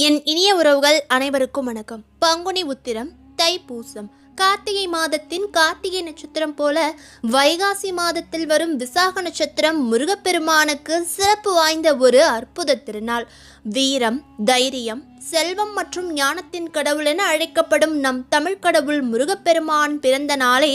என் இனிய உறவுகள் அனைவருக்கும் வணக்கம். பங்குனி உத்திரம் தைப்பூசம். கார்த்திகை மாதத்தின் கார்த்திகை நட்சத்திரம் போல வைகாசி மாதத்தில் வரும் விசாக நட்சத்திரம் முருகப்பெருமானுக்கு சிறப்பு வாய்ந்த ஒரு அற்புத திருநாள். வீரம் தைரியம் செல்வம் மற்றும் ஞானத்தின் கடவுள் என அழைக்கப்படும் நம் தமிழ் கடவுள் முருகப்பெருமான் பிறந்த நாளே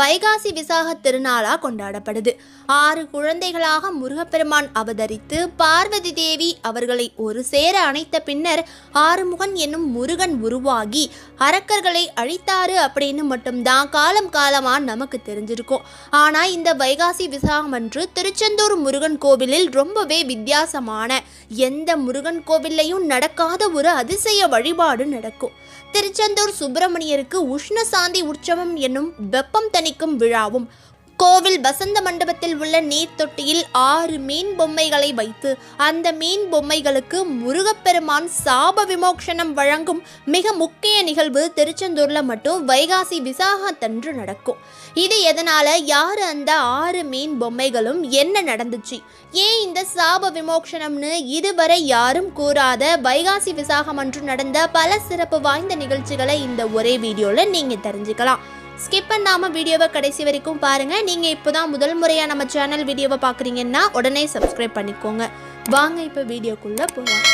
வைகாசி விசாக திருநாளாக கொண்டாடப்படுது. ஆறு குழந்தைகளாக முருகப்பெருமான் அவதரித்து பார்வதி தேவி அவர்களை ஒரு சேர அணைத்த பின்னர் ஆறுமுகன் என்னும் முருகன் உருவாகி அரக்கர்களை அழித்தாரு அப்படின்னு மட்டும்தான் காலம் காலமா நமக்கு தெரிஞ்சிருக்கும். ஆனால் இந்த வைகாசி விசாகம் அன்று திருச்செந்தூர் முருகன் கோவிலில் ரொம்பவே வித்தியாசமான எந்த முருகன் கோவில்லையும் நடக்காத ஒரு அதிசய வழிபாடு நடக்கும். திருச்செந்தூர் சுப்பிரமணியருக்கு உஷ்ண சாந்தி உற்சவம் என்னும் வெப்பம் தணிக்கும் விழாவும் கோவில் வசந்த மண்டபத்தில் உள்ள நீர் தொட்டியில் ஆறு மீன் பொம்மைகளை வைத்து அந்த மீன் பொம்மைகளுக்கு முருகப்பெருமான் சாப விமோக்ஷனம் வழங்கும் மிக முக்கிய நிகழ்வு திருச்செந்தூர்ல மட்டும் வைகாசி விசாகத்தன்று நடக்கும். இது எதனால? யாரு அந்த ஆறு மீன் பொம்மைகளும்? என்ன நடந்துச்சு? ஏன் இந்த சாப விமோக்ஷனம்னு இதுவரை யாரும் கூறாத வைகாசி விசாகம் அன்று நடந்த பல சிறப்பு வாய்ந்த நிகழ்ச்சிகளை இந்த ஒரே வீடியோல நீங்க தெரிஞ்சுக்கலாம். ஸ்கிப் பண்ணாம வீடியோவை கடைசி வரைக்கும் பாருங்க. நீங்க இப்போதான் முதல் முறையா நம்ம சேனல் வீடியோவை பாக்குறீங்கன்னா உடனே சப்ஸ்கிரைப் பண்ணிக்கோங்க. வாங்க இப்ப வீடியோக்குள்ள போகலாம்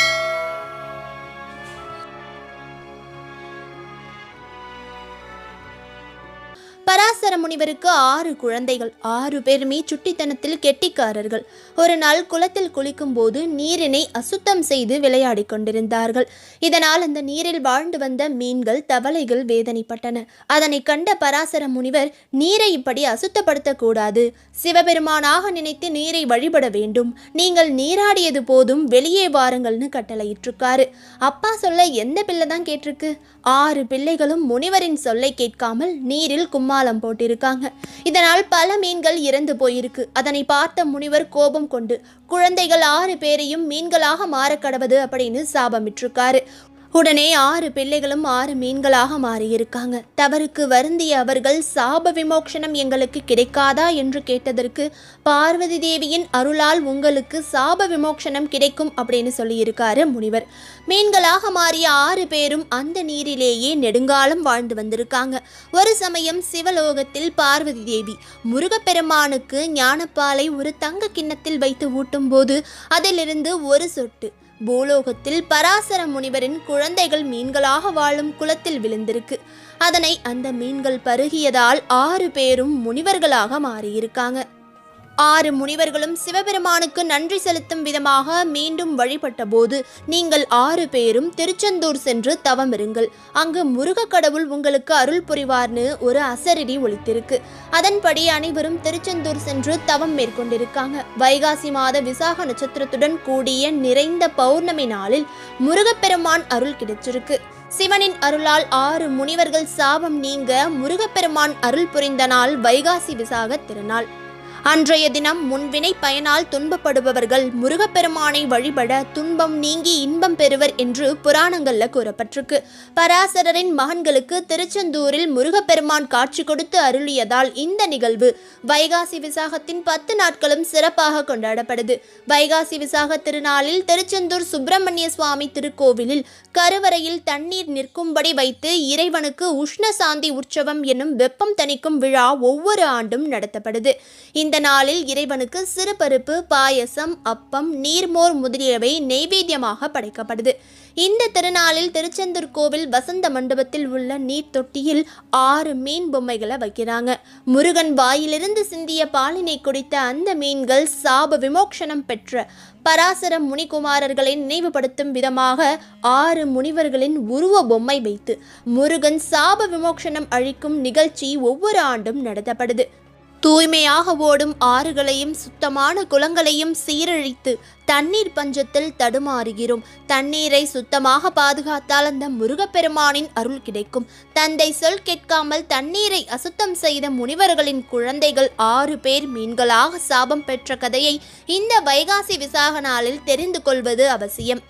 பராசர முனிவருக்கு ஆறு குழந்தைகள். ஆறு பேருமே சுட்டித்தனத்தில் கெட்டிக்காரர்கள். ஒரு நாள் குளத்தில் குளிக்கும் போது நீரினை அசுத்தம் செய்து விளையாடிக் கொண்டிருந்தார்கள். இதனால் அந்த நீரில் வாழ்ந்து வந்த மீன்கள் தவளைகள் வேதனைப்பட்டன. அதனை கண்ட பராசர முனிவர் நீரை இப்படி அசுத்தப்படுத்தக்கூடாது சிவபெருமானாக நினைத்து நீரை வழிபட வேண்டும். நீங்கள் நீராடியது போதும் வெளியே வாருங்கள்னு கட்டளையிட்டிருக்காரு. அப்பா சொல்ல எந்த பிள்ளை தான் கேட்டிருக்கு? ஆறு பிள்ளைகளும் முனிவரின் சொல்லை கேட்காமல் நீரில் கும்மாளம் போட்டிருக்காங்க. இதனால் பல மீன்கள் இறந்து போயிருக்கு. அதனை பார்த்த முனிவர் கோபம் கொண்டு குழந்தைகள் ஆறு பேரையும் மீன்களாக மாறக்கடவது அப்படின்னு சாபமிட்டிருக்காரு. உடனே ஆறு பிள்ளைகளும் ஆறு மீன்களாக மாறியிருக்காங்க. தவறுக்கு வருந்திய அவர்கள் சாப விமோக்ஷனம் எங்களுக்கு கிடைக்காதா? என்று கேட்டதற்கு பார்வதி தேவியின் அருளால் உங்களுக்கு சாப விமோக்ஷனம் கிடைக்கும் அப்படின்னு சொல்லியிருக்காரு முனிவர். மீன்களாக மாறிய ஆறு பேரும் அந்த நீரிலேயே நெடுங்காலம் வாழ்ந்து வந்திருக்காங்க. ஒரு சமயம் சிவலோகத்தில் பார்வதி தேவி முருகப்பெருமானுக்கு ஞானப்பாலை ஒரு தங்க கிண்ணத்தில் வைத்து ஊட்டும் போது அதிலிருந்து ஒரு சொட்டு பூலோகத்தில் பராசர முனிவரின் குழந்தைகள் மீன்களாக வாழும் குளத்தில் விழுந்திருக்கு. அதனை அந்த மீன்கள் பருகியதால் ஆறு பேரும் முனிவர்களாக மாறியிருக்காங்க. ஆறு முனிவர்களும் சிவபெருமானுக்கு நன்றி செலுத்தும் விதமாக மீண்டும் வழிபட்ட போது நீங்கள் ஆறு பேரும் திருச்செந்தூர் சென்று தவம் இருங்கள். அங்கு முருக கடவுள் உங்களுக்கு அருள் புரிவார்னு ஒரு அசரடி ஒழித்திருக்கு அதன்படி அனைவரும் திருச்செந்தூர் சென்று தவம் மேற்கொண்டிருக்காங்க. வைகாசி மாத விசாக நட்சத்திரத்துடன் கூடிய நிறைந்த பௌர்ணமி நாளில் முருகப்பெருமான் அருள் கிடைச்சிருக்கு. சிவனின் அருளால் ஆறு முனிவர்கள் சாபம் நீங்க முருகப்பெருமான் அருள் புரிந்த நாள் வைகாசி விசாக திருநாள். அன்றைய தினம் முன்வினை பயனால் துன்பப்படுபவர்கள் முருகப்பெருமானை வழிபட துன்பம் நீங்கி இன்பம் பெறுவர் என்று புராணங்கள்ல கூறப்பட்டிருக்கு. பராசரரின் மகன்களுக்கு திருச்செந்தூரில் முருகப்பெருமான் காட்சி கொடுத்து அருளியதால் இந்த நிகழ்வு வைகாசி விசாகத்தின் பத்து நாட்களும் சிறப்பாக கொண்டாடப்படுது. வைகாசி விசாக திருநாளில் திருச்செந்தூர் சுப்பிரமணிய சுவாமி திருக்கோவிலில் கருவறையில் தண்ணீர் நிற்கும்படி வைத்து இறைவனுக்கு உஷ்ண சாந்தி உற்சவம் என்னும் வெப்பம் தணிக்கும் விழா ஒவ்வொரு ஆண்டும் நடத்தப்படுது. இந்த நாளில் இறைவனுக்கு சிறுபருப்பு பாயசம் அப்பம் நீர்மோர் முதலியவை நெய்வேத்தியமாக படைக்கப்படுது. இந்த திருநாளில் திருச்செந்தூர் கோவில் வசந்த மண்டபத்தில் உள்ள நீர் தொட்டியில் ஆறு மீன் பொம்மைகளை வைக்கிறாங்க. முருகன் வாயிலிருந்து சிந்திய பாலினை குடித்த அந்த மீன்கள் சாப விமோக்ஷனம் பெற்ற பராசர முனிகுமாரர்களை நினைவுபடுத்தும் விதமாக ஆறு முனிவர்களின் உருவ பொம்மை வைத்து முருகன் சாப விமோக்ஷனம் அழிக்கும் நிகழ்ச்சி ஒவ்வொரு ஆண்டும் நடத்தப்படுது. தூய்மையாக ஓடும் ஆறுகளையும் சுத்தமான குளங்களையும் சீரழித்து தண்ணீர் பஞ்சத்தில் தடுமாறுகிறோம். தண்ணீரை சுத்தமாக பாதுகாத்தால் அந்த முருகப்பெருமானின் அருள் கிடைக்கும். தந்தை சொல் கேட்காமல் தண்ணீரை அசுத்தம் செய்த முனிவர்களின் குழந்தைகள் ஆறு பேர் மீன்களாக சாபம் பெற்ற கதையை இந்த வைகாசி விசாக நாளில் தெரிந்து கொள்வது அவசியம்.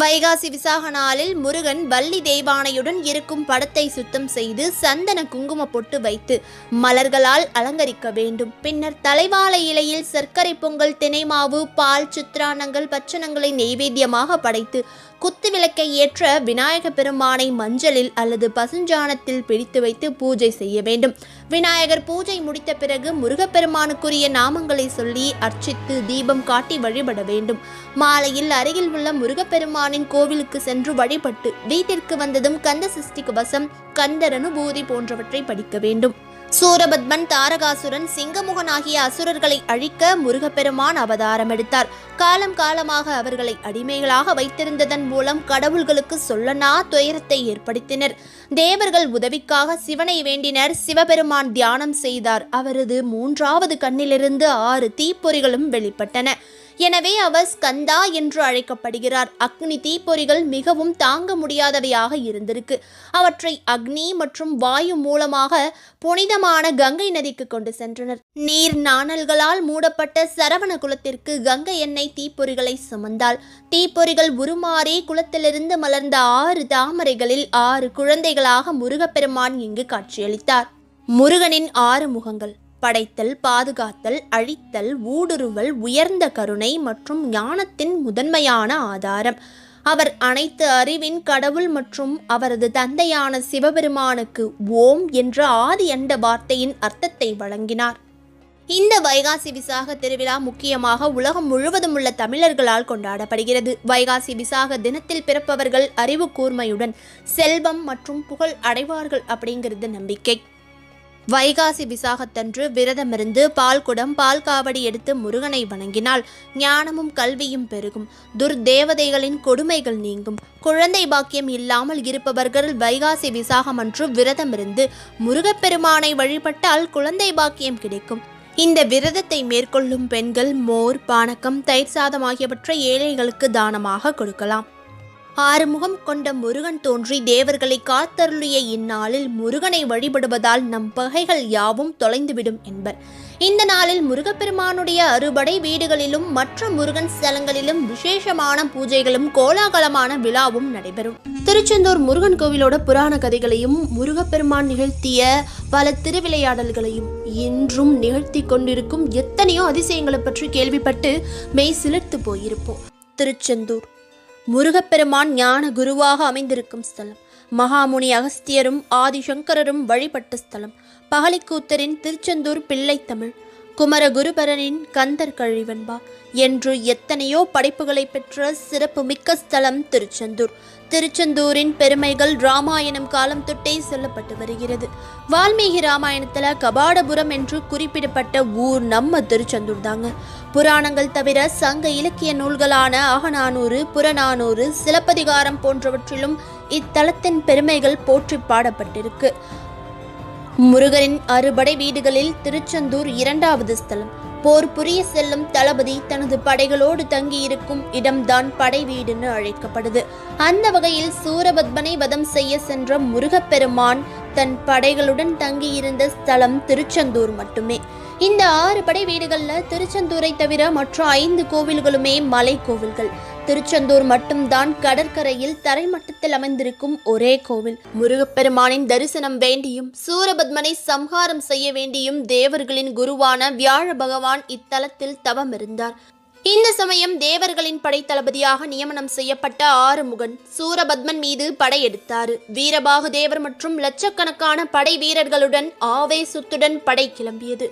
வைகாசி விசாக நாளில் முருகன் வள்ளி தெய்வானையுடன் இருக்கும் படத்தை சுத்தம் செய்து சந்தன குங்கும பொட்டு வைத்து மலர்களால் அலங்கரிக்க வேண்டும். பின்னர் தலைவாழை இலையில் சர்க்கரை பொங்கல் தினைமாவு பால் சித்திரானங்கள் பச்சனங்களை நெய்வேத்தியமாக படைத்து குத்து விளக்கை ஏற்ற விநாயக பெருமானை மஞ்சளில் அல்லது பசுஞ்சாணத்தில் பிடித்து வைத்து பூஜை செய்ய வேண்டும். விநாயகர் பூஜை முடித்த பிறகு முருகப்பெருமானுக்குரிய நாமங்களை சொல்லி அர்ச்சித்து தீபம் காட்டி வழிபட வேண்டும். மாலையில் அருகில் உள்ள முருகப்பெருமானின் கோவிலுக்கு சென்று வழிபட்டு வீட்டிற்கு வந்ததும் கந்த சஷ்டி கவசம் கந்தர் அனுபூதி போன்றவற்றை படிக்க வேண்டும். சூரபத்மன் தாரகாசுரன் சிங்கமுகன் ஆகிய அசுரர்களை அழிக்க முருகப்பெருமான் அவதாரம் எடுத்தார். காலம் காலமாக அவர்களை அடிமைகளாக வைத்திருந்ததன் மூலம் கடவுள்களுக்கு சொல்லனா துயரத்தை ஏற்படுத்தினர். தேவர்கள் உதவிக்காக சிவனை வேண்டினர். சிவபெருமான் தியானம் செய்தார். அவரது மூன்றாவது கண்ணிலிருந்து ஆறு தீப்பொறிகளும் வெளிப்பட்டன. எனவே அவர் ஸ்கந்தா என்று அழைக்கப்படுகிறார். அக்னி தீப்பொறிகள் மிகவும் தாங்க முடியாதவையாக இருந்திருக்கு. அவற்றை அக்னி மற்றும் வாயு மூலமாக புனிதமான கங்கை நதிக்கு கொண்டு சென்றனர். நீர் நாணல்களால் மூடப்பட்ட சரவண குலத்திற்கு கங்கை எண்ணெய் தீப்பொறிகளை சுமந்தாள். தீப்பொறிகள் உருமாறி குளத்திலிருந்து மலர்ந்த ஆறு தாமரைகளில் ஆறு குழந்தைகளாக முருகப்பெருமான் இங்கு காட்சியளித்தார். முருகனின் ஆறு முகங்கள். படைத்தல் பாதுகாத்தல் அழித்தல் ஊடுருவல் உயர்ந்த கருணை மற்றும் ஞானத்தின் முதன்மையான ஆதாரம். அவர் அனைத்து அறிவின் கடவுள் மற்றும் அவரது தந்தையான சிவபெருமானுக்கு ஓம் என்ற ஆதி அண்ட வார்த்தையின் அர்த்தத்தை வழங்கினார். இந்த வைகாசி விசாக திருவிழா முக்கியமாக உலகம் முழுவதும் உள்ள தமிழர்களால் கொண்டாடப்படுகிறது. வைகாசி விசாக தினத்தில் பிறப்பவர்கள் அறிவு கூர்மையுடன் செல்வம் மற்றும் புகழ் அடைவார்கள் அப்படிங்கிறது நம்பிக்கை. வைகாசி விசாகத்தன்று விரதமிருந்து பால் குடம் பால் காவடி எடுத்து முருகனை வணங்கினால் ஞானமும் கல்வியும் பெருகும். துர்தேவதைகளின் கொடுமைகள் நீங்கும். குழந்தை பாக்கியம் இல்லாமல் இருப்பவர்கள் வைகாசி விசாகம் அன்று விரதமிருந்து முருகப்பெருமானை வழிபட்டால் குழந்தை பாக்கியம் கிடைக்கும். இந்த விரதத்தை மேற்கொள்ளும் பெண்கள் மோர் பானக்கம் தயிர் சாதம் ஆகியவற்றை ஏழைகளுக்கு தானமாக கொடுக்கலாம். ஆறுமுகம் கொண்ட முருகன் தோன்றி தேவர்களை காத்தருளிய இந்நாளில் முருகனை வழிபடுவதால் நம் பகைகள் யாவும் தொலைந்துவிடும் என்பர். இந்த நாளில் முருகப்பெருமானுடைய அறுபடை வீடுகளிலும் மற்ற முருகன் ஸ்தலங்களிலும் விசேஷமான பூஜைகளும் கோலாகலமான விழாவும் நடைபெறும். திருச்செந்தூர் முருகன் கோவிலோட புராண கதைகளையும் முருகப்பெருமான் நிகழ்த்திய பல திருவிளையாடல்களையும் இன்றும் நிகழ்த்தி கொண்டிருக்கும் எத்தனையோ அதிசயங்களை பற்றி கேள்விப்பட்டு மெய் சிலிர்த்து போயிருப்போம். திருச்செந்தூர் முருகப்பெருமான் ஞான குருவாக அமைந்திருக்கும் ஸ்தலம். மகாமுனி அகஸ்தியரும் ஆதிசங்கரரும் வழிபட்ட ஸ்தலம். பகலிக்கூத்தரின் திருச்செந்தூர் பிள்ளைத்தமிழ். குமர குருபரனின் கந்தர் கழிவன்பா என்று எத்தனையோ படைப்புகளை பெற்ற சிறப்பு மிக்க ஸ்தலம் திருச்செந்தூர். திருச்செந்தூரின் பெருமைகள் ராமாயணம் காலம் தொட்டே சொல்லப்பட்டு வருகிறது. வால்மீகி ராமாயணத்துல கபாடபுரம் என்று குறிப்பிடப்பட்ட ஊர் நம்ம திருச்செந்தூர் தாங்க. புராணங்கள் தவிர சங்க இலக்கிய நூல்களான அகநானூறு புறநானூறு சிலப்பதிகாரம் போன்றவற்றிலும் இத்தலத்தின் பெருமைகள் போற்றி பாடப்பட்டிருக்கு. முருகரின் அறுபடை வீடுகளில் திருச்செந்தூர் இரண்டாவது ஸ்தலம். போர் புரிய செல்லும் தளபதி தனது படைகளோடு தங்கியிருக்கும் இடம்தான் படை வீடுன்னு அழைக்கப்படுது. அந்த வகையில் சூரபத்மனை வதம் செய்ய சென்ற முருகப்பெருமான் தன் படைகளுடன் தங்கியிருந்த ஸ்தலம் திருச்செந்தூர் மட்டுமே. இந்த ஆறு படை வீடுகளில் திருச்செந்தூரை தவிர மற்ற ஐந்து கோவில்களுமே மலை கோவில்கள் திருச்செந்தூர் மட்டும்தான் கடற்கரையில் தரைமட்டத்தில் அமைந்திருக்கும் ஒரே கோவில். முருகப்பெருமானின் தரிசனம் வேண்டியும் சூரபத்மனை சம்ஹாரம் செய்ய வேண்டியும் தேவர்களின் குருவான வியாழ பகவான் இத்தலத்தில் தவம் இருந்தார் இந்த சமயம் தேவர்களின் படைத்தளபதியாக நியமனம் செய்யப்பட்ட ஆறுமுகன் சூரபத்மன் மீது படையெடுத்தார். வீரபாகு தேவர் மற்றும் லட்சக்கணக்கான படை வீரர்களுடன் ஆவேசத்துடன் படை கிளம்பியது.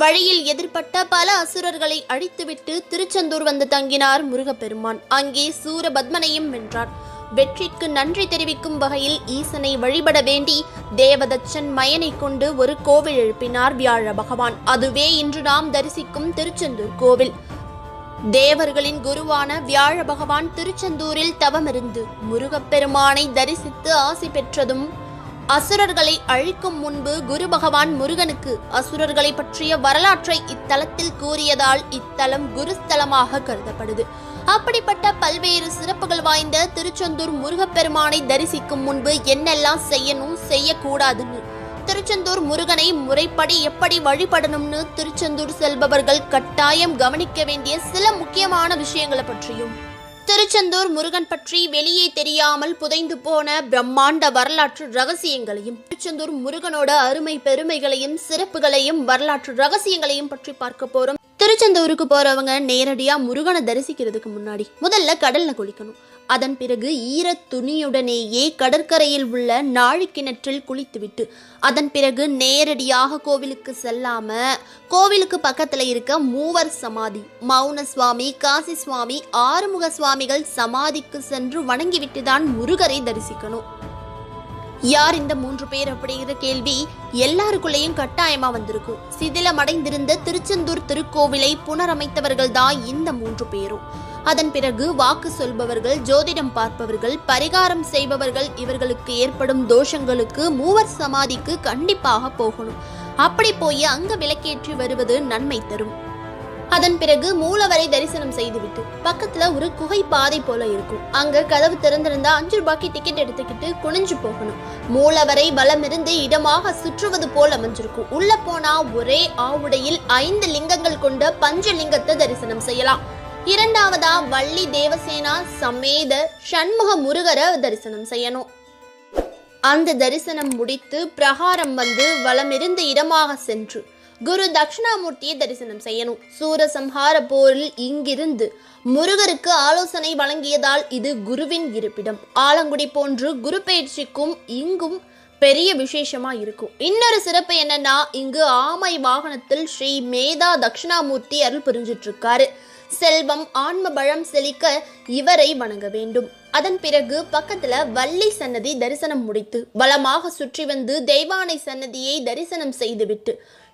வழியில் எதிர்பட்ட பல அசுரர்களை அழித்துவிட்டு திருச்செந்தூர் வந்து தங்கினார் முருகப்பெருமான். அங்கே சூரபத்மனையும் வென்றார். வெற்றிக்கு நன்றி தெரிவிக்கும் வகையில் ஈசனை வழிபட வேண்டி தேவதச்சன் மயனை கொண்டு ஒரு கோவில் எழுப்பினார் வியாழ பகவான். அதுவே இன்று நாம் தரிசிக்கும் திருச்செந்தூர் கோவில். தேவர்களின் குருவான வியாழ பகவான் திருச்செந்தூரில் தவமிருந்து முருகப்பெருமானை தரிசித்து ஆசி பெற்றதும் அசுரர்களை அழிக்கும் முன்பு குரு பகவான் முருகனுக்கு அசுரர்களை பற்றிய வரலாற்றை இத்தலத்தில் கூறியதால் இத்தலம் குருஸ்தலமாக கருதப்படுது. அப்படிப்பட்ட பல்வேறு சிறப்புகள் வாய்ந்த திருச்செந்தூர் முருகப்பெருமானை தரிசிக்கும் முன்பு என்னெல்லாம் செய்யணும் செய்யக்கூடாதுன்னு. திருச்செந்தூர் முருகனை முறைப்படி எப்படி வழிபடணும்னு திருச்செந்தூர் செல்பவர்கள் கட்டாயம் கவனிக்க வேண்டிய சில முக்கியமான விஷயங்களை பற்றியும் திருச்செந்தூர் முருகன் பற்றி வெளியே தெரியாமல் புதைந்து போன பிரம்மாண்ட வரலாற்று ரகசியங்களையும் திருச்செந்தூர் முருகனோட அருமை பெருமைகளையும் சிறப்புகளையும் வரலாற்று ரகசியங்களையும் பற்றி பார்க்க போறோம். திருச்செந்தூருக்கு போறவங்க நேரடியா முருகனை தரிசிக்கிறதுக்கு முன்னாடி முதல்ல கடல்ல குளிக்கணும். அதன் பிறகு ஈரத் துணியுடனேயே கடற்கரையில் உள்ள நாழிக்கிணற்றில் குளித்துவிட்டு அதன் பிறகு நேரடியாக கோவிலுக்கு செல்லாம கோவிலுக்கு பக்கத்துல இருக்க மூவர் சமாதி மௌன சுவாமி காசி சுவாமி ஆறுமுக சுவாமிகள் சமாதிக்கு சென்று வணங்கிவிட்டு தான் முருகரை தரிசிக்கணும். யார் இந்த மூன்று பேர் அப்படிங்கிற கேள்வி எல்லாருக்குள்ளேயும் கட்டாயமா வந்திருக்கும். சிதிலமடைந்திருந்த திருச்செந்தூர் திருக்கோவிலை புனரமைத்தவர்கள் தான் இந்த மூன்று பேரும். அதன் பிறகு வாக்கு சொல்பவர்கள் ஜோதிடம் பார்ப்பவர்கள் பரிகாரம் செய்பவர்கள் இவர்களுக்கு ஏற்படும் தோஷங்களுக்கு மூவர் சமாதிக்கு கண்டிப்பாக போகணும். அப்படி போய் அங்க விளக்கேற்றி வருவது நன்மை தரும். அதன் பிறகு மூலவரை தரிசனம் செய்துவிட்டு பக்கத்துல ஒரு குகை பாதை போல இருக்கும். அங்க கதவு திறந்திருந்தா அஞ்சு ரூபாய்க்கு டிக்கெட் எடுத்துக்கிட்டு குனிஞ்சு போகணும். மூலவரை வலமிருந்து இடமாக சுற்றுவது போல் அமைஞ்சிருக்கும். உள்ள போனா ஒரே ஆவுடையில் ஐந்து லிங்கங்கள் கொண்ட பஞ்சலிங்கத்தை தரிசனம் செய்யலாம். இரண்டாவதா வள்ளி தேவசேனா சமேத சண்முக முருகரை தரிசனம் செய்யணும். அந்த தரிசனம் முடித்து பிரகாரம் வந்து வலமிருந்த இடமாக சென்று குரு தட்சிணாமூர்த்தியை தரிசனம் செய்யணும். சூரசம்ஹார போரில் இங்கிருந்து முருகருக்கு ஆலோசனை வழங்கியதால் இது குருவின் இருப்பிடம். ஆலங்குடி போன்று குரு பயிற்சிக்கும் இங்கும் பெரிய விசேஷமா இருக்கும். இன்னொரு சிறப்பு என்னன்னா இங்கு ஆமை வாகனத்தில் ஸ்ரீ மேதா தட்சிணாமூர்த்தி அருள் புரிஞ்சிட்டு இருக்காரு செல்வம் ஆன்ம பழம் செழிக்க இவரை வணங்க வேண்டும். அதன் பிறகு பக்கத்துல வள்ளி சன்னதி தரிசனம் முடித்து பலமாக சுற்றி வந்து தெய்வானை சன்னதியை தரிசனம் செய்துவிட்டு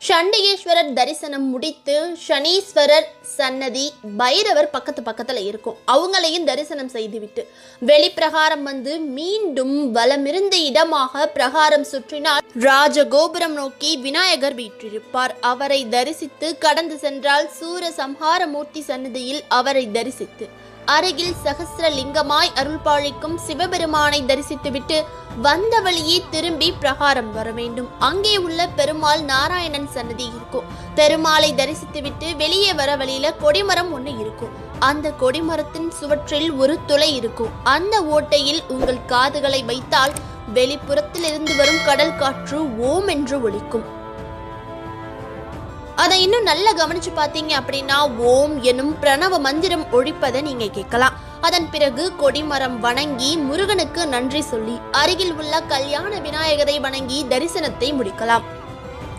சண்டிகேஸ்வரர் தரிசனம் முடித்து சனீஸ்வரர் சன்னதி பைரவர் பக்கத்து பக்கத்தில் இருக்கும். அவங்களையும் தரிசனம் செய்துவிட்டு வெளிப்பிரகாரம் வந்து மீண்டும் வலமிருந்த இடமாக பிரகாரம் சுற்றினால் ராஜகோபுரம் நோக்கி விநாயகர் வீற்றிருப்பார். அவரை தரிசித்து கடந்து சென்றால் சூர சம்ஹாரமூர்த்தி சன்னதியில் அவரை தரிசித்து அருகில் சகசிரலிங்கமாய் அருள்பாழிக்கும் சிவபெருமானை தரிசித்துவிட்டு வந்த வழியே திரும்பி பிரகாரம் வர வேண்டும். அங்கே உள்ள பெருமாள் நாராயணன் சன்னதி இருக்கும். பெருமாளை தரிசித்துவிட்டு வெளியே வர வழியில கொடிமரம் ஒன்று இருக்கும். அந்த கொடிமரத்தின் சுவற்றில் ஒரு துளை இருக்கும். அந்த ஓட்டையில் உங்கள் காதுகளை வைத்தால் வெளிப்புறத்தில் இருந்து வரும் கடல் காற்று ஓம் என்று ஒலிக்கும். அதை இன்னும் நல்லா கவனிச்சு பார்த்தீங்க அப்படின்னா ஓம் எனும் பிரணவ மந்திரம் ஒழிப்பதை நீங்க கேட்கலாம். அதன் பிறகு கொடிமரம் வணங்கி முருகனுக்கு நன்றி சொல்லி அருகில் உள்ள கல்யாண விநாயகரை வணங்கி தரிசனத்தை முடிக்கலாம்.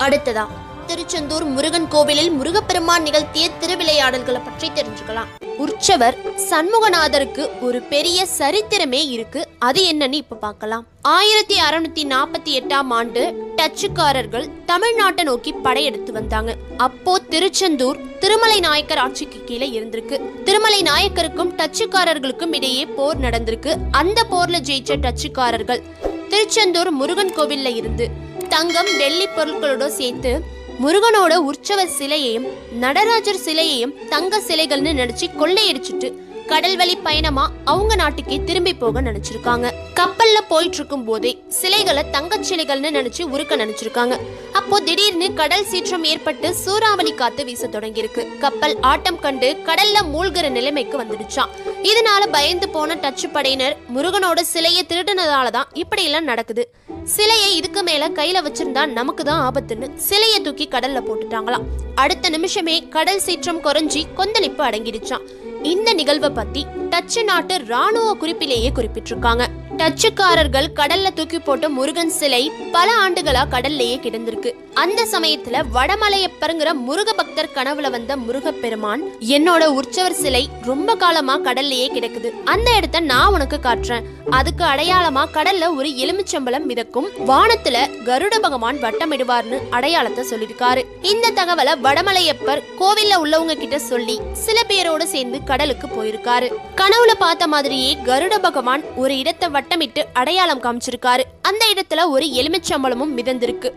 அடுத்ததா திருச்செந்தூர் முருகன் கோவிலில் முருகப்பெருமான் நிகழ்த்திய திருவிளையாடல்களை பற்றி தெரிஞ்சுக்கலாம். உற்சவர் சண்முகநாதருக்கு ஒரு பெரிய சரித்திரமே இருக்கு. அது என்னன்னு இப்ப பார்க்கலாம். ஆயிரத்தி அறுநூத்தி நாற்பத்தி எட்டாம் ஆண்டு டச்சுக்காரர்கள் தமிழ்நாட்டை நோக்கி படையெடுத்து வந்தாங்க. அப்போ திருச்செந்தூர் திருமலை நாயக்கர் ஆட்சிக்கு கீழே இருந்திருக்கு. திருமலை நாயக்கருக்கும் டச்சுக்காரர்களுக்கும் இடையே போர் நடந்திருக்கு. அந்த போர்ல ஜெயிச்ச டச்சுக்காரர்கள் திருச்செந்தூர் முருகன் கோவில்ல இருந்து தங்கம் வெள்ளி பொருட்களோட சேர்த்து முருகனோட உற்சவ சிலையையும் நடராஜர் சிலையையும் தங்க சிலைகள்னு நினைச்சு கொள்ளையடிச்சிட்டு கடல் வழி பயணமா அவங்க நாட்டுக்கே திரும்பி போக நினைச்சிருக்காங்க. கப்பல்ல போயிட்டு இருக்கும் போதே சிலைகளை தங்கச் சிலைகள்னு நினைச்சு உருக்க நினைச்சிருக்காங்க. அப்போ திடீர்னு கடல் சீற்றம் ஏற்பட்டு சூறாவளி காத்து வீச தொடங்கியிருக்கு. கப்பல் ஆட்டம் கண்டு கடல்ல மூழ்கிற நிலைமைக்கு வந்துடுச்சாம். இதனால பயந்து போன டச்சு படையினர் முருகனோட சிலையை திருடினதால தான் இப்படி எல்லாம் நடக்குது. சிலையை இதுக்கு மேல கையில வச்சிருந்தா நமக்கு தான் ஆபத்துன்னு சிலையை தூக்கி கடல்ல போட்டுட்டாங்களாம். அடுத்த நிமிஷமே கடல் சீற்றம் குறைஞ்சி கொந்தளிப்பு அடங்கிடுச்சான் இந்த நிகழ்வை பத்தி டச்சு நாட்டு ராணுவ குறிப்பிலேயே குறிப்பிட்டிருக்காங்க. டச்சுக்காரர்கள் கடல்ல தூக்கி போட்ட முருகன் சிலை பல ஆண்டுகளா கடல்லையே கிடந்திருக்கு. அந்த சமயத்துல வடமலையப்பருங்கிற முருக பக்தர் கனவுல வந்த முருகப்பெருமான் என்னோட உற்சவர் சிலை ரொம்ப காலமா கடல்லையே கிடக்குது. அந்த இடத்த நான் உனக்கு காட்டுறேன். அதுக்கு அடையாளமா கடல்ல ஒரு எலுமிச்சம்பளம் மிதக்கும். வானத்துல கருட பகவான் வட்டமிடுவார்னு அடையாளத்தை சொல்லியிருக்காரு. இந்த தகவலை வடமலையப்பர் கோவில்ல உள்ளவங்க கிட்ட சொல்லி சில பேரோட சேர்ந்து கடலுக்கு போயிருக்காரு. கனவுல பார்த்த மாதிரியே கருட பகவான் ஒரு இடத்தை வட்டமிட்டு அடையாளம் காமிச்சிருக்காரு. அந்த இடத்துல ஒரு எலுமிச்சம்பழமும் மிதந்திருக்கு.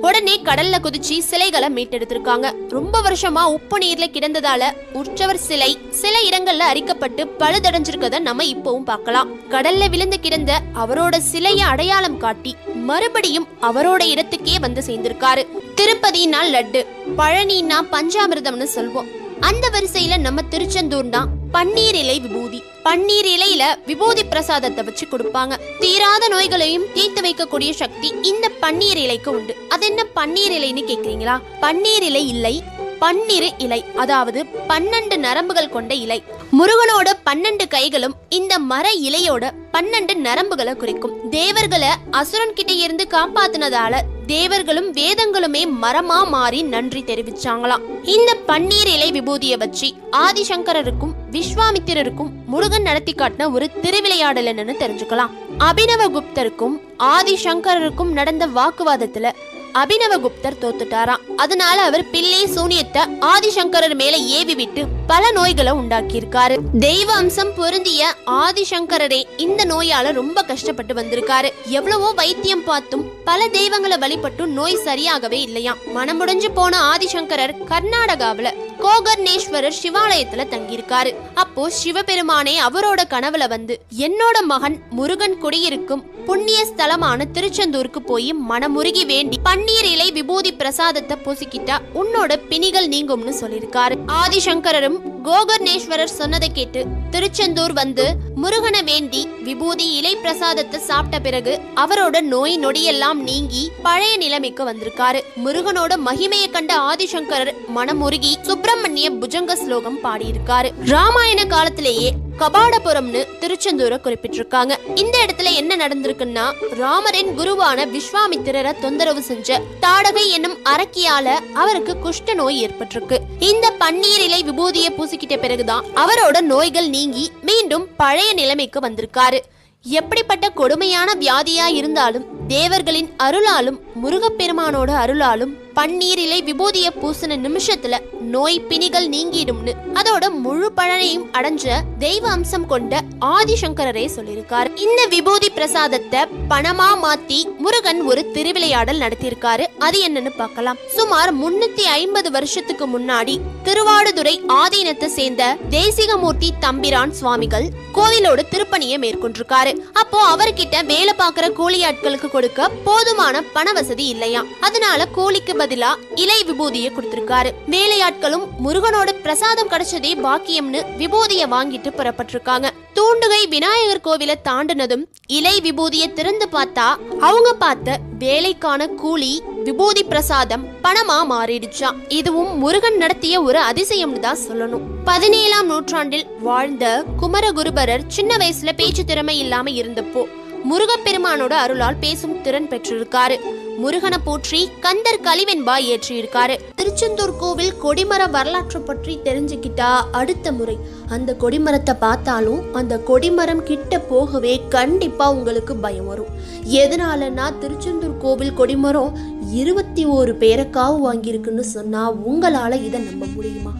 உடனே கடல்ல குதிச்சு சிலைகளை மீட்டெடுத்திருக்காங்க. ரொம்ப வருஷமா உப்பு நீர்ல கிடந்ததால உற்சவர் சிலை சில இடங்கள்ல அரிக்கப்பட்டு பழுதடைஞ்சிருக்கத நம்ம இப்பவும் பார்க்கலாம். கடல்ல விழுந்து கிடந்த அவரோட சிலையை அடையாளம் காட்டி மறுபடியும் அவரோட இடத்துக்கே வந்து சேர்ந்திருக்காரு. திருப்பதினா லட்டு பழனினா பஞ்சாமிர்தம்னு சொல்வோம். அந்த வரிசையில நம்ம திருச்செந்தூர் தான். பன்னீர் இலை விபூதி. பன்னீர் இலையில விபூதி பிரசாதத்தை வச்சு கொடுப்பாங்க. தீராத நோய்களையும் தீர்த்து வைக்கக்கூடிய சக்தி இந்த பன்னீர் இலைக்கு உண்டு. அது என்ன பன்னீர் இலைன்னு கேக்குறீங்களா? பன்னீர் இலை இல்லை பன்னிரு இலை அதாவது பன்னெண்டு நரம்புகள் கொண்ட இலை. முருகனோட பன்னெண்டு கைகளும் இந்த மர இலையோட பன்னெண்டு நரம்புகளை குறிக்கும். தேவர்களை அசுரன் கிட்ட இருந்து காப்பாத்தினதால தேவர்களும் வேதங்களுமே மரமா மாறி நன்றி தெரிவிச்சாங்களாம். இந்த பன்னீர் இலை விபூதியை வச்சு ஆதிசங்கரருக்கும் விஸ்வாமித்திரருக்கும் முருகன் நடத்தி காட்டின ஒரு திருவிளையாடல் என்னன்னு தெரிஞ்சுக்கலாம். அபினவகுப்தருக்கும் ஆதிசங்கரருக்கும் நடந்த வாக்குவாதத்துல அபினவகுப்தர் தோத்துட்டாராம். அதனால அவர் பிள்ளை சூனியத்தை ஆதிசங்கரர் மேல ஏவி விட்டு பல நோய்களை உண்டாக்கியிருக்காரு. தெய்வ அம்சம் பொருந்திய ஆதிசங்கரரே இந்த நோயால ரொம்ப கஷ்டப்பட்டு வந்திருக்காரு. எவ்வளவோ வைத்தியம் பார்த்தும் பல தெய்வங்களை வழிபட்டும் நோய் சரியாகவே இல்லையாம். மனமுடைஞ்சு போன ஆதிசங்கரர் கர்நாடகாவுல கோகர்ணேஸ்வரர் சிவாலயத்துல தங்கியிருக்காரு. அப்போ சிவபெருமானே அவரோட கனவுல வந்து என்னோட மகன் முருகன் குடியிருக்கும் புண்ணிய ஸ்தலமான திருச்செந்தூருக்கு போய் மனமுருகி வேண்டி பண் இலை விபூதி பிரசாதத்தை பூசிக்கிட்டா உன்னோட பிணிகள் நீங்கும்னு சொல்லியிருக்காரு. ஆதிசங்கரரும் கோகர்ணேஸ்வரர் சொன்னதை கேட்டு திருச்செந்தூர் வந்து முருகனை வேண்டி விபூதி இலை பிரசாதத்தை சாப்பிட்ட பிறகு அவரோட நோய் நொடியெல்லாம் நீங்கி பழைய நிலைமைக்கு வந்திருக்காரு. முருகனோட மகிமையை கண்ட ஆதிசங்கரர் மனமுருகி சுப்பிரமணிய புஜங்க ஸ்லோகம் பாடியிருக்காரு. ராமாயண காலத்திலேயே கபாடபுரம்னு திருச்செந்தூரை குறிப்பிட்டிருக்காங்க. இந்த இடத்துல என்ன நடந்திருக்குன்னா ராமரின் குருவான விஸ்வாமித்திரரை தொந்தரவு செஞ்ச தாடகை என்னும் அரக்கியால அவருக்கு குஷ்ட நோய் ஏற்பட்டிருக்கு. இந்த பன்னீர் இலை விபூதியை பூசிக்கிட்ட பிறகுதான் அவரோட நோய்கள் நீங்கி மீண்டும் பழைய நிலைமைக்கு வந்திருக்காரு. எப்படிப்பட்ட கொடுமையான வியாதியா இருந்தாலும் தேவர்களின் அருளாலும் முருகப்பெருமானோட அருளாலும் பன்னீரிலே விபூதிய பூசின நிமிஷத்துல நோய் பிணிகள் நீங்கிடும்னு. அதோட முழு பழனையும் அடைஞ்ச தெய்வ அம்சம் கொண்ட ஆதிசங்கரரே சொல்லியிருக்காரு. இந்த விபூதி பிரசாதத்தை பணமா மாத்தி முருகன் ஒரு திருவிளையாடல் நடத்தியிருக்காரு. அது என்னன்னு பார்க்கலாம். சுமார் முன்னூத்தி ஐம்பது வருஷத்துக்கு முன்னாடி திருவாடுதுறை ஆதீனத்தை சேர்ந்த தேசிகமூர்த்தி தம்பிரான் சுவாமிகள் கோவிலோட திருப்பணியை மேற்கொண்டிருக்காரு. அப்போ அவர்கிட்ட வேலை பார்க்கிற கூலி ஆட்களுக்கு கொடுக்க போதுமான பண வசதி இல்லையா அதனால கூலிக்கு பதிலா இலை விபூதியை கொடுத்திருக்காரு. வேலையாட்களும் முருகனோட பிரசாதம் கிடைச்சதே பாக்கியம்னு விபூதியை வாங்கிட்டு புறப்பட்டிருக்காங்க. தூண்டுகை விநாயகர் கோவிலை தாண்டினதும் இலை விபூதியை திறந்து பார்த்தா அவங்க பார்த்த வேலைக்கான கூலி விபூதி பிரசாதம் பணமா மாறிடுச்சாம். இதுவும் முருகன் நடத்திய ஒரு அதிசயம்னு தான் சொல்லணும். பதினேழாம் நூற்றாண்டில் வாழ்ந்த குமரகுருபரர் சின்ன வயசுல பேச்சு திறமை இல்லாம இருந்தப்போ முருகப்பெருமானோட அருளால் பேசும் திறன் பெற்றிருக்காரு. முருகனை போற்றி கந்தர் கலிவெண்பா ஏற்றியிருக்காரு. திருச்செந்தூர் கோவில் கொடிமர வரலாற்றை பற்றி தெரிஞ்சுக்கிட்டா அடுத்த முறை. அந்த கொடிமரத்தை பார்த்தாலும் அந்த கொடிமரம் கிட்ட போகவே கண்டிப்பா உங்களுக்கு பயம் வரும். எதனாலன்னா திருச்செந்தூர் கோவில் கொடிமரம் இருபத்தி ஓரு பேரை காவு வாங்கியிருக்குன்னு சொன்னா உங்களால இதை நம்ப முடியுமா?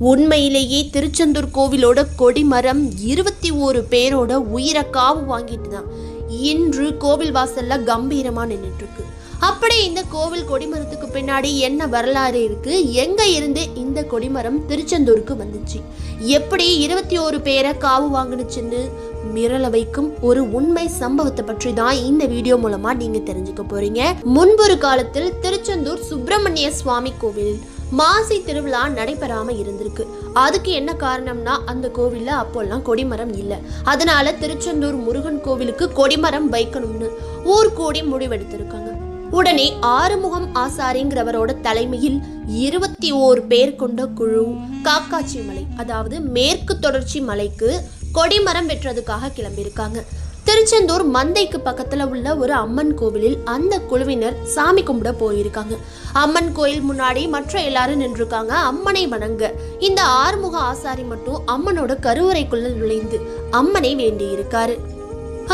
உண்மையிலேயே திருச்செந்தூர் கோவிலோட கொடிமரம் இருபத்தி ஓரு பேரோட உயிரை காவு வாங்கிட்டு தான் இன்று கோவில் வாசல்ல கம்பீரமா நின்றுட்டு இருக்கு அப்படியே இந்த கோவில் கொடிமரத்துக்கு பின்னாடி என்ன வரலாறு இருக்கு? எங்க இருந்து இந்த கொடிமரம் திருச்செந்தூருக்கு வந்துச்சு? எப்படி இருபத்தி ஓரு பேரை காவு வாங்கினுச்சுன்னு மிரள வைக்கும் ஒரு உண்மை சம்பவத்தை பற்றி தான் இந்த வீடியோ மூலமா நீங்க தெரிஞ்சுக்க போறீங்க. முன்பொரு காலத்தில் திருச்செந்தூர் சுப்பிரமணிய சுவாமி கோவில் மாசி திருவிழா நடைபெறாம இருந்திருக்கு. அதுக்கு என்ன காரணம்னா அந்த கோவில்ல அப்போல்லாம் கொடிமரம் இல்ல. அதனால திருச்செந்தூர் முருகன் கோவிலுக்கு கொடிமரம் வைக்கணும்னு ஊர் கூடி முடிவெடுத்திருக்காங்க. உடனே ஆறுமுகம் ஆசாரிங்கிறவரோட தலைமையில் இருபத்தி ஓர் பேர் கொண்ட குழு காக்காச்சி மலை அதாவது மேற்கு தொடர்ச்சி மலைக்கு கொடிமரம் வெட்டுறதுக்காக கிளம்பியிருக்காங்க. திருச்செந்தூர் மந்தைக்கு பக்கத்துல உள்ள ஒரு அம்மன் கோவிலில் அந்த குழுவினர் சாமி கும்பிட போயிருக்காங்க. அம்மன் கோயில் முன்னாடி மற்ற எல்லாரும் நின்றுருக்காங்க அம்மனை வணங்க. இந்த ஆறுமுக ஆசாரி மட்டும் அம்மனோட கருவறைக்குள்ள நுழைந்து அம்மனை வேண்டி இருக்காரு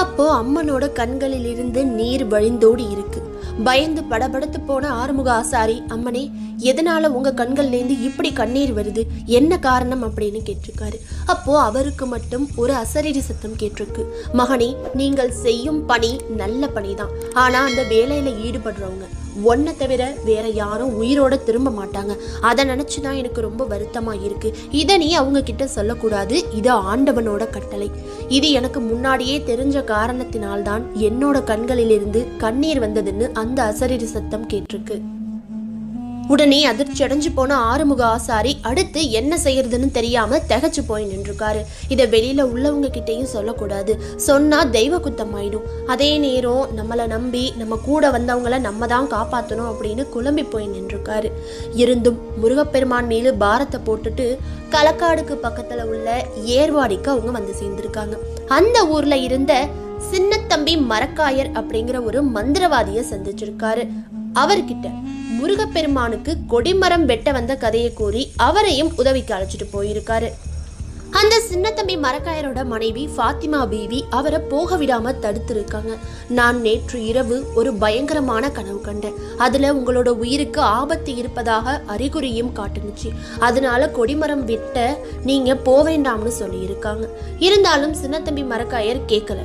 அப்போ அம்மனோட கண்களில் இருந்து நீர் வழிந்தோடி இருக்கு. பயந்து படபடத்து போன ஆறுமுக ஆசாரி அம்மனே எதனால உங்க கண்கள்லேருந்து இப்படி கண்ணீர் வருது? என்ன காரணம்? அப்படின்னு கேட்டிருக்காரு. அப்போ அவருக்கு மட்டும் ஒரு அசரீரி சத்தம் கேட்டிருக்கு. மகனே நீங்கள் செய்யும் பணி நல்ல பணிதான். ஆனா அந்த வேலையில ஈடுபடுறவங்க ஒன்றை தவிர வேற யாரும் உயிரோட திரும்ப மாட்டாங்க. அதை நினைச்சு தான் எனக்கு ரொம்ப வருத்தமா இருக்கு. இதை நீ அவங்க கிட்ட சொல்லக்கூடாது. இது ஆண்டவனோட கட்டளை. இது எனக்கு முன்னாடியே தெரிஞ்ச காரணத்தினால்தான் என்னோட கண்களிலிருந்து கண்ணீர் வந்ததுன்னு அந்த அசரீரி சத்தம் கேட்டிருக்கு. உடனே அதிர்ச்சி அடைஞ்சு போன ஆறுமுக ஆசாரி அடுத்து என்ன செய்யறதுன்னு தெரியாம திகச்சு போய் நின்றுருக்காரு. இதை வெளியில உள்ளவங்க கிட்டேயும் சொல்லக்கூடாது. சொன்னா தெய்வ குத்தம் ஆயிடும். அதே நேரம் நம்மளை நம்பி நம்ம கூட வந்தவங்கள நம்ம தான் காப்பாற்றணும் அப்படின்னு குழம்பி போய் நின்றுருக்காரு. இருந்தும் முருகப்பெருமான் மீது பாரத்தை போட்டுட்டு களக்காடுக்கு பக்கத்துல உள்ள ஏர்வாடிக்கு அவங்க வந்து சேர்ந்திருக்காங்க. அந்த ஊர்ல இருந்த சின்னத்தம்பி மரக்காயர் அப்படிங்கிற ஒரு மந்திரவாதியை சந்திச்சிருக்காரு. அவர்கிட்ட முருகப்பெருமானுக்கு கொடிமரம் வெட்ட வந்த கதையை கூறி அவரையும் உதவிக்கு அழைச்சிட்டு போயிருக்காரு. அந்த சின்னத்தம்பி மரக்காயரோட மனைவி ஃபாத்திமா பீவி அவரை போக விடாம தடுத்திருக்காங்க. நான் நேற்று இரவு ஒரு பயங்கரமான கனவு கண்டேன். அதுல உங்களோட உயிருக்கு ஆபத்து இருப்பதாக அறிகுறியும் காட்டுனுச்சு. அதனால கொடிமரம் விட்ட நீங்க போவேண்டாம்னு சொல்லியிருக்காங்க. இருந்தாலும் சின்னத்தம்பி மரக்காயர் கேட்கல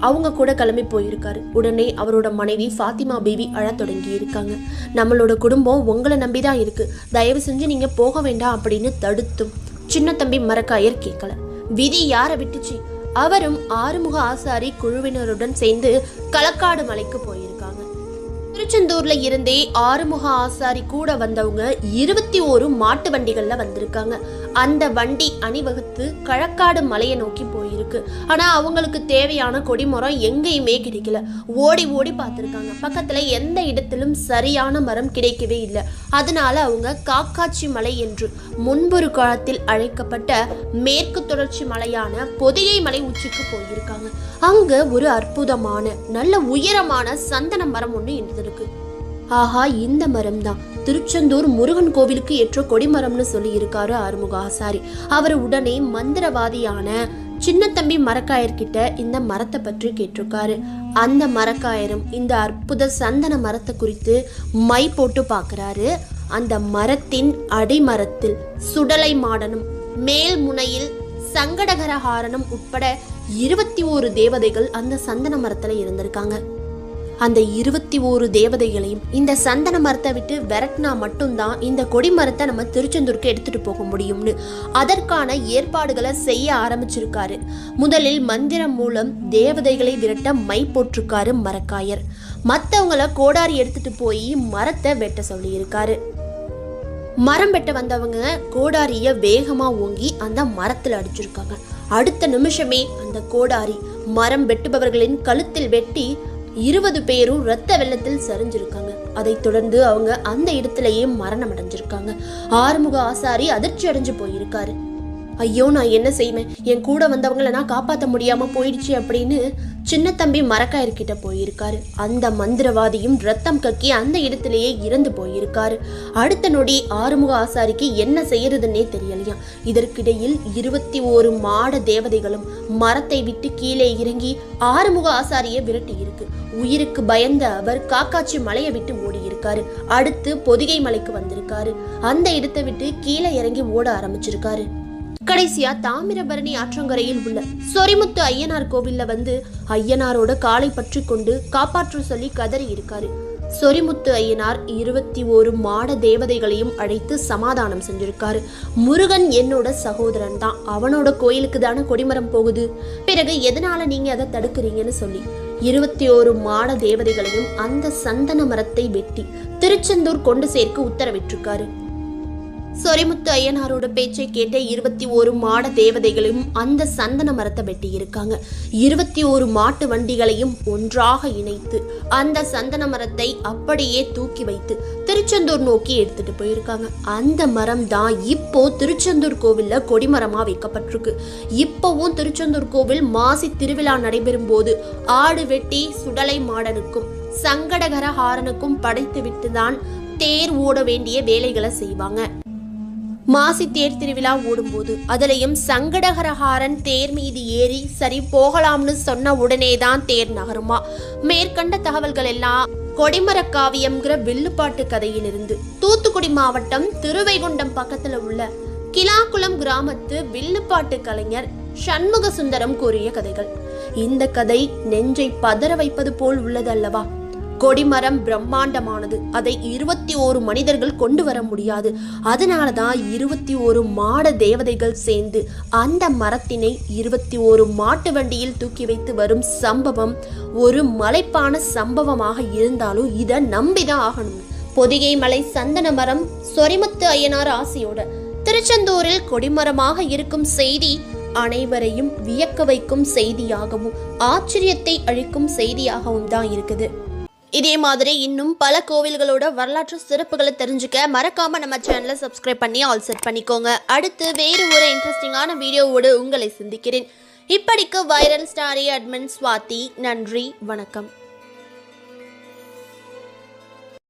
அவங்க கூட கிளம்பி போயிருக்காரு. உடனே அவரோட மனைவி ஃபாத்திமா பேபி அழத் தொடங்கி இருக்காங்க. நம்மளோட குடும்பம் உங்களை நம்பி தான் இருக்கு. தயவு செஞ்சு நீங்க போக வேண்டாம் அப்படின்னு தடுத்தும். சின்ன தம்பி மரக்காயர் கேட்கல. விதி யாரை விட்டுச்சு? அவரும் ஆறுமுக ஆசாரி குழுவினருடன் சேர்ந்து களக்காடு மலைக்கு போயிருக்காரு திருச்செந்தூர்ல இருந்தே ஆறுமுக ஆசாரி கூட வந்தவங்க இருபத்தி ஒரு மாட்டு வண்டிகள்ல வந்திருக்காங்க. அந்த வண்டி அணிவகுத்து கழக்காடு மலையை நோக்கி போயிருக்கு. ஆனா அவங்களுக்கு தேவையான கொடிமரம் எங்கேயுமே கிடைக்கல. ஓடி ஓடி பார்த்துருக்காங்க. பக்கத்துல எந்த இடத்திலும் சரியான மரம் கிடைக்கவே இல்லை. அதனால அவங்க காக்காட்சி மலை என்று முன்பொரு காலத்தில் அழைக்கப்பட்ட மேற்கு தொடர்ச்சி மலையான பொதிகை மலை உச்சிக்கு போயிருக்காங்க. அங்க ஒரு அற்புதமான நல்ல உயரமான சந்தன மரம் ஒன்று இருக்கு. ஆஹா இந்த மரம் தான் திருச்செந்தூர் முருகன் கோவிலுக்கு ஏற்ற கொடிமரம்னு சொல்லி இருக்காரு ஆறுமுக ஆசாரி அவர் உடனே மந்திரவாதியான சின்னத்தம்பி மரக்காயர்கிட்ட இந்த மரத்தை பற்றி கேட்டிருக்காரு. அந்த மரக்காயரும் இந்த அற்புத சந்தன மரத்தை குறித்து மை போட்டு பாக்குறாரு அந்த மரத்தின் அடிமரத்தில் சுடலை மாடனும் மேல் முனையில் சங்கடகரஹாரனும் உட்பட இருபத்தி ஓரு தேவதைகள் அந்த சந்தன மரத்துல இருந்திருக்காங்க. அந்த இருபத்தி ஓரு தேவதைகளையும் இந்த சந்தன மரத்தை விட்டு விரட்டினா மட்டும்தான் இந்த கொடி மரத்தை நம்ம திருச்செந்தூருக்கு எடுத்துட்டு போக முடியும்னு. அதற்கான ஏற்பாடுகளை செய்ய ஆரம்பிச்சிருக்காரு. முதலில் மந்திரம் மூலம் தேவதைகளை விரட்ட மை போட்டிருக்காரு மரக்காயர். மற்றவங்கள கோடாரி எடுத்துட்டு போய் மரத்தை வெட்ட சொல்லியிருக்காரு. மரம் வெட்ட வந்தவங்க கோடாரிய வேகமா ஓங்கி அந்த மரத்துல அடிச்சிருக்காங்க. அடுத்த நிமிஷமே அந்த கோடாரி மரம் வெட்டுபவர்களின் கழுத்தில் வெட்டி இருபது பேரும் ரத்த வெள்ளத்தில் சரிஞ்சிருக்காங்க. அதைத் தொடர்ந்து அவங்க அந்த இடத்திலேயே மரணம் அடைஞ்சிருக்காங்க. ஆறுமுக ஆசாரி அதிர்ச்சி அடைஞ்சு போயிருக்காரு. ஐயோ நான் என்ன செய்வேன்? என் கூட வந்தவங்கள நான் காப்பாற்ற முடியாம போயிடுச்சு அப்படின்னு சின்ன தம்பி மரக்காயர்கிட்ட போயிருக்காரு. அந்த மந்திரவாதியும் ரத்தம் கக்கி அந்த இடத்திலேயே இறந்து போயிருக்காரு. அடுத்த நொடி ஆறுமுக ஆசாரிக்கு என்ன செய்யறதுன்னே தெரியலையா? இதற்கிடையில் இருபத்தி ஓரு மாட தேவதைகளும் மரத்தை விட்டு கீழே இறங்கி ஆறுமுக ஆசாரியை விரட்டி இருக்கு உயிருக்கு பயந்த அவர் காக்காச்சி மலையை விட்டு ஓடி இருக்காரு அடுத்து பொதிகை மலைக்கு வந்திருக்காரு. அந்த இடத்தை விட்டு கீழே இறங்கி ஓட ஆரம்பிச்சிருக்காரு. கடைசியா தாமிரபரணி ஆற்றங்கரையில் உள்ள சொரிமுத்து ஐயனார் கோவில்ல வந்து ஐயனாரோட காலை பற்றி கொண்டு காப்பாற்ற சொல்லி கதறி இருக்காரு. சொரிமுத்து ஐயனார் இருபத்தி ஓரு மாட தேவதைகளையும் அழைத்து சமாதானம் செஞ்சிருக்காரு. முருகன் என்னோட சகோதரன் தான். அவனோட கோயிலுக்கு தானே கொடிமரம் போகுது. பிறகு எதனால நீங்க அதை தடுக்கிறீங்கன்னு சொல்லி இருபத்தி ஓரு மாட தேவதைகளையும் அந்த சந்தன மரத்தை வெட்டி திருச்செந்தூர் கொண்டு சேர்க்க உத்தரவிட்டிருக்காரு. சொரிமுத்து ஐயனாரோட பேச்சை கேட்ட இருபத்தி ஒரு மாட தேவதைகளையும் அந்த சந்தன மரத்தை வெட்டி இருக்காங்க இருபத்தி ஓரு மாட்டு வண்டிகளையும் ஒன்றாக இணைத்து அந்த சந்தன மரத்தை அப்படியே தூக்கி வைத்து திருச்செந்தூர் நோக்கி எடுத்துட்டு போயிருக்காங்க. அந்த மரம் தான் இப்போ திருச்செந்தூர் கோவில்ல கொடிமரமா வைக்கப்பட்டிருக்கு. இப்போவும் திருச்செந்தூர் கோவில் மாசி திருவிழா நடைபெறும் போது ஆடு வெட்டி சுடலை மாடனுக்கும் சங்கடகர ஹாரனுக்கும் படைத்து விட்டுதான் தேர் ஓட வேண்டிய வேலைகளை செய்வாங்க. மாசி தேர் திருவிழா ஓடும்போது அதுலயும் சங்கடகரஹாரன் தேர் மீது ஏறி சரி போகலாம்னு சொன்ன உடனே தான் தேர் நகருமா? மேற்கண்ட தகவல்கள் எல்லாம் கொடிமரக்காவியம்ங்கிற வில்லுப்பாட்டு கதையிலிருந்து. தூத்துக்குடி மாவட்டம் திருவைகுண்டம் பக்கத்துல உள்ள கிலாக்குளம் கிராமத்து வில்லுப்பாட்டு கலைஞர் சண்முக சுந்தரம் கூறிய கதைகள். இந்த கதை நெஞ்சை பதற வைப்பது போல் உள்ளது அல்லவா கொடிமரம் பிரம்மாண்டமானது. அதை இருபத்தி ஓரு மனிதர்கள் கொண்டு வர முடியாது. அதனால தான் இருபத்தி ஓரு மாட தேவதைகள் சேர்ந்து அந்த மரத்தினை இருபத்தி ஓரு மாட்டு வண்டியில் தூக்கி வைத்து வரும் சம்பவம் ஒரு மலைப்பான சம்பவமாக இருந்தாலும் இதை நம்பிதான் ஆகணும். பொதிகை மலை சந்தன மரம் சொரிமுத்து ஐயனார் ஆசையோட. திருச்செந்தூரில் கொடிமரமாக இருக்கும் செய்தி அனைவரையும் வியக்க வைக்கும் செய்தியாகவும் ஆச்சரியத்தை அழிக்கும் செய்தியாகவும் தான் இருக்குது. இதே மாதிரி இன்னும் பல கோவில்களோட வரலாற்று சிறப்புகளை தெரிஞ்சுக்க மறக்காம நம்ம சேனலை சப்ஸ்கிரைப் பண்ணி ஆல் செட் பண்ணிக்கோங்க. அடுத்து வேறு ஒரு இன்ட்ரெஸ்டிங்கான வீடியோவோடு உங்களை சந்திக்கிறேன். இப்படிக்கு வைரல் ஸ்டாரி அட்மின் ஸ்வாதி நன்றி வணக்கம்.